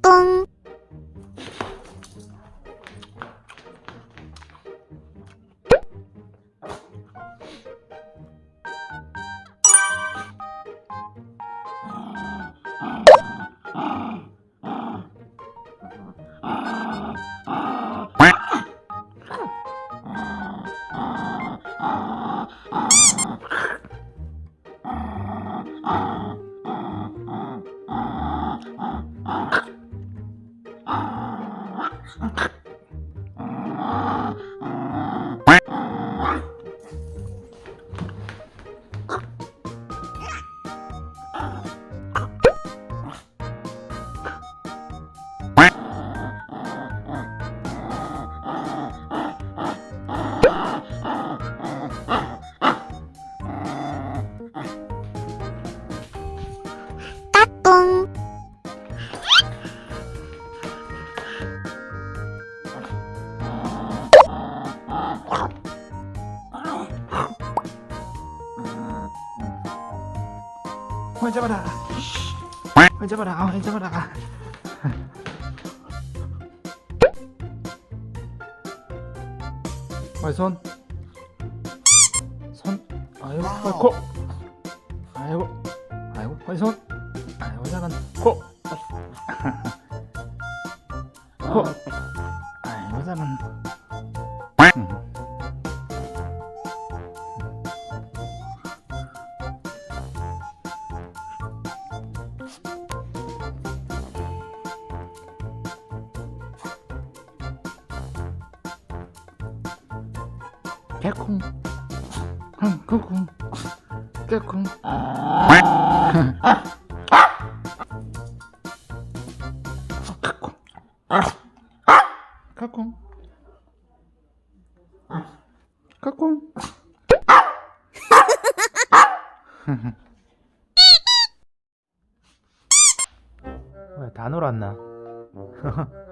뿡따 Mm-hmm. 화 잡아라. 화 잡아라. 화 잡아라. 어, 손. 손. 아이고, 어, 코. 아이고, 아이고, 어, 손. 아이고, 잘한 코. 코. 아이고, 잘한. 음. 개콩 응 개콩 개콩 개콩 개콩 개콩 왜 다 놀았나?